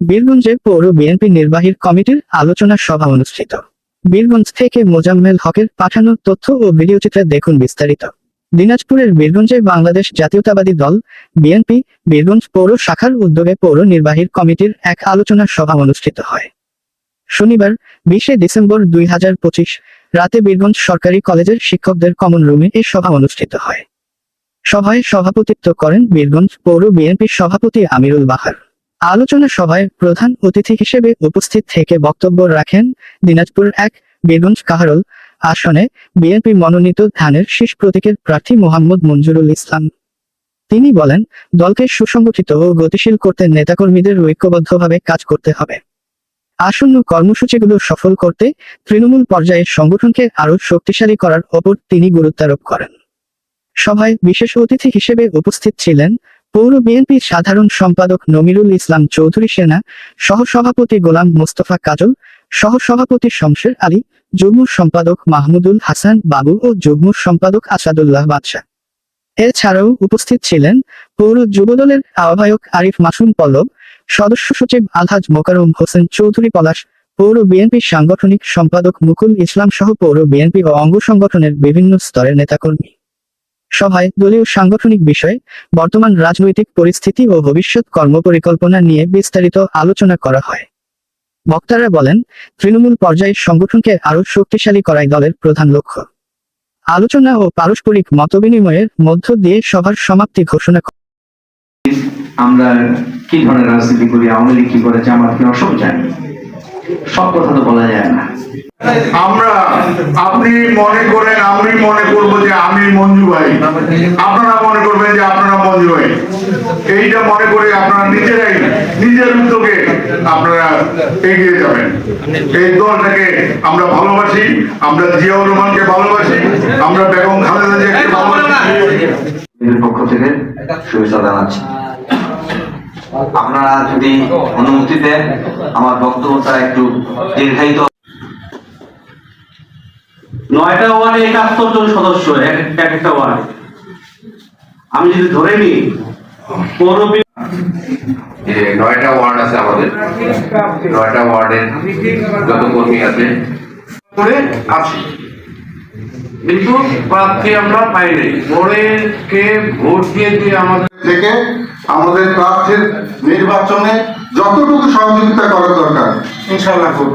বীরগঞ্জে পৌর বিএনপি নির্বাহী কমিটির আলোচনা সভা অনুষ্ঠিত। বীরগঞ্জ থেকে মোজাম্মেল হকের পাঠানো তথ্য ও ভিডিওচিত্রে দেখুন বিস্তারিত। দিনাজপুরের বীরগঞ্জে বাংলাদেশ জাতীয়তাবাদী দল, বিএনপি বীরগঞ্জ পৌর শাখার উদ্যোগে পৌর নির্বাহী কমিটির এক আলোচনা সভা অনুষ্ঠিত হয়। শনিবার, বিশে ডিসেম্বর দুই হাজার পঁচিশ, রাতে বীরগঞ্জ সরকারি কলেজের শিক্ষকদের কমন রুমে এই সভা অনুষ্ঠিত হয়। সভায় সভাপতিত্ব করেন বীরগঞ্জ পৌর বিএনপির সভাপতি আমিরুল বাহার। আলোচনা সভায় প্রধান অতিথি হিসেবে উপস্থিত থেকে বক্তব্য রাখেন দিনাজপুর এক বীরগঞ্জ কাহারল আসনে বিএনপি মনোনীত ধানের শীষ প্রতীকের প্রার্থী মোহাম্মদ মঞ্জুরুল ইসলাম। তিনি বলেন, দলকে সুসংগঠিত ও গতিশীল করতে নেতাকর্মীদের ঐক্যবদ্ধভাবে কাজ করতে হবে। আসন্ন কর্মসূচিগুলো সফল করতে তৃণমূল পর্যায়ে সংগঠনকে আরও শক্তিশালী করার ওপর তিনি গুরুত্বারোপ করেন। সভায় বিশেষ অতিথি হিসেবে উপস্থিত ছিলেন পৌর বিএনপির সাধারণ সম্পাদক নমিরুল ইসলাম চৌধুরী সেনা, সহসভাপতি গোলাম মোস্তফা কাজল, সহসভাপতি শমশের আলী, যুগ্ম সম্পাদক মাহমুদুল হাসান বাবু ও যুগ্ম সম্পাদক আসাদুল্লাহ বাদশাহ। এছাড়াও উপস্থিত ছিলেন পৌর যুবদলের আহ্বায়ক আরিফ মাসুম পল্লব, সদস্য সচিব আলহাজ মোকারুম হোসেন চৌধুরী পলাশ, পৌর বিএনপি সাংগঠনিক সম্পাদক মুকুল ইসলাম সহ পৌর বিএনপি ও অঙ্গ সংগঠনের বিভিন্ন স্তরের নেতাকর্মী। সভায় দলীয় সাংগঠনিক বিষয় বর্তমান রাজনৈতিক পরিস্থিতি ও ভবিষ্যৎ কর্মপরিকল্পনা নিয়ে বিস্তারিত আলোচনা করা হয়। বক্তারা বলেন, তৃণমূল পর্যায়ে সংগঠনকে আরও শক্তিশালী করাই দলের প্রধান লক্ষ্য। আলোচনা ও পারস্পরিক মতবিনিময়ের মধ্য দিয়ে সভার সমাপ্তি ঘোষণা করা আমরা কি ধরনের রাজনীতি করি, আওয়ামী লীগ কি করে জামাত কি সব জানি? সব কথা তো বলা যায় না। আমরা আপনি মনে করেন আমি মনে করব যে আমি মঞ্জু ভাই। আপনারা মনে করবেন যে আপনারা মঞ্জু ভাই। এইটা মনে করে আপনারা নিজেরাই নিজের উদ্যোগে আপনারা এগিয়ে যাবেন। এই দলটাকে আমরা ভালোবাসি আমরা জিয়াউর রহমানকে ভালোবাসি আমরা বেগম খালেদা জিয়াকে ভালোবাসি। পক্ষ থেকে শুভেচ্ছা জানাচ্ছি। আপনারা যদি অনুমতি দেন আমার বক্তব্যটা একটু দীর্ঘায়িত নয়টা ওয়ার্ডে একাত্তর জন সদস্য এক এক একটা ওয়ার্ডে। আমি যদি ধরে নিই পৌর যে নয়টা ওয়ার্ড আছে আমাদের। নয়টা ওয়ার্ডের যত কর্মী আছে। করে আছি কিন্তু প্রার্থী আমরা পাই নাই। পরে কে ভোট দিয়ে দিয়ে আমাদের থেকে আমাদের প্রার্থীর নির্বাচনে যতটুকু সহযোগিতা করা দরকার ইনশাল্লাহ করব।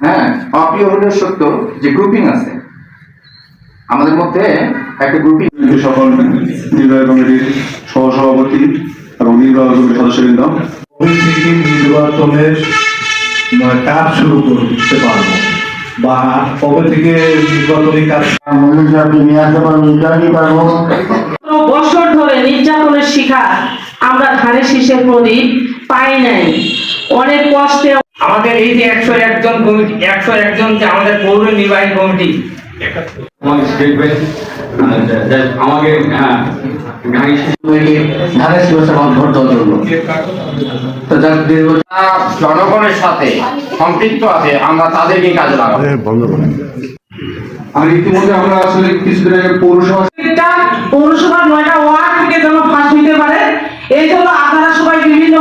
হ্যাঁ অপ্রিয় হলেও সত্য যে গ্রুপিং আছে। আমাদের মধ্যে একটা গ্রুপিং সকল নির্বাহী কমিটির সহসভাপতি এবং নির্বাহী কমিটির সদস্যবৃন্দ। নির্বাচনের কাজ শুরু করতে পারব বা কবে থেকে নির্বাচনী কাজ নিয়ে আসতে পারব। পারব বছর ধরে নির্যাতনের শিকার আমরা ধানের শীষের প্রদীপ পাই নাই। অনেক কষ্টে আমাদের এই যে একশো একজন কমিটি একশো একজন যে আমাদের পৌর নির্বাহী কমিটি আমাকে হ্যাঁ জনগণের সাথে সম্পৃক্ত আছে আমরা তাদেরকে কাজে লাগাবো। আর ইতিমধ্যে আমরা আসলে কিছুদিন আগে পৌরসভা পৌরসভার নয়টা ওয়ার্ড থেকে যেন ফাঁস নিতে পারে এই জন্য আপনারা সবাই বিভিন্ন